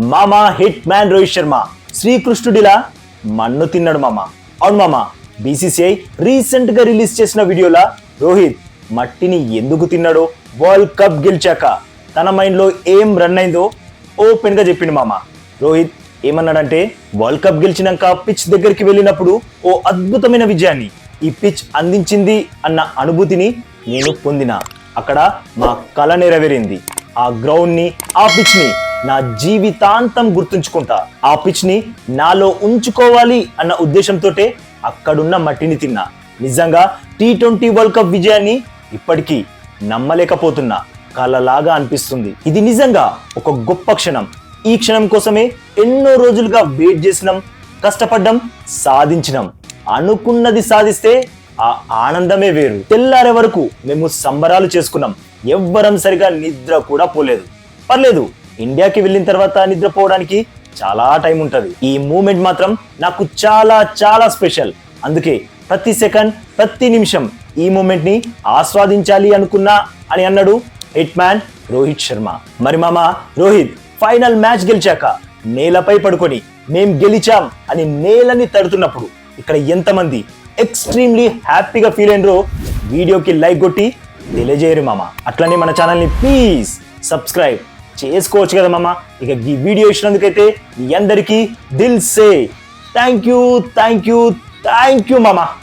మామ hit man Rohit Sharma. శ్రీకృష్ణుడిలా మన్ను తిన్నాడు మామ. అవును మామ బీసీసీఐ రీసెంట్గా రిలీజ్ చేసిన వీడియోలా రోహిత్ మట్టిని ఎందుకు తిన్నాడో వరల్డ్ కప్ గెలిచాక తన మైండ్లో ఏం రన్ అయిందో ఓపెన్గా చెప్పిండు మామ. రోహిత్ ఏమన్నాడంటే వరల్డ్ కప్ గెలిచినాక పిచ్ దగ్గరికి వెళ్ళినప్పుడు ఓ అద్భుతమైన విజయాన్ని ఈ పిచ్ అందించింది అన్న అనుభూతిని నేను పొందిన. అక్కడ మా కళ నెరవేరింది. ఆ గ్రౌండ్ని ఆ పిచ్ నా జీవితాంతం గుర్తుంచుకుంటా. ఆ పిచ్ని నాలో ఉంచుకోవాలి అన్న ఉద్దేశంతోటే అక్కడున్న మట్టిని తిన్నా. నిజంగా టీ ట్వంటీ వరల్డ్ కప్ విజయాన్ని ఇప్పటికీ నమ్మలేకపోతున్నా. కలలాగా అనిపిస్తుంది. ఇది నిజంగా ఒక గొప్ప క్షణం. ఈ క్షణం కోసమే ఎన్నో రోజులుగా వెయిట్ చేసినాం కష్టపడ్డం సాధించినాం. అనుకున్నది సాధిస్తే ఆ ఆనందమే వేరు. తెల్లారే వరకు మేము సంబరాలు చేసుకున్నాం. ఎవ్వరం సరిగా నిద్ర కూడా పోలేదు. పర్లేదు ఇండియాకి వెళ్ళిన తర్వాత నిద్రపోవడానికి చాలా టైం ఉంటుంది. ఈ మూమెంట్ మాత్రం నాకు చాలా చాలా స్పెషల్. అందుకే ప్రతి సెకండ్ ప్రతి నిమిషం ఈ మూమెంట్ని ఆస్వాదించాలి అనుకున్నా అని అన్నాడు హిట్ మ్యాన్ రోహిత్ శర్మ. మరి మామ రోహిత్ ఫైనల్ మ్యాచ్ గెలిచాక నేలపై పడుకొని మేం గెలిచాం అని నేలని తడుతున్నప్పుడు ఇక్కడ ఎంతమంది ఎక్స్ట్రీమ్లీ హ్యాపీగా ఫీల్ అయినరో వీడియోకి లైక్ కొట్టి తెలియజేయరు మామ. అట్లనే మన ఛానల్ని ప్లీజ్ సబ్స్క్రైబ్ చేసుకోవచ్చు కదా మామ. ఇక ఈ వీడియో ఇచ్చినందుకైతే మీ అందరికీ దిల్ సే. Thank you thank you thank you మామ.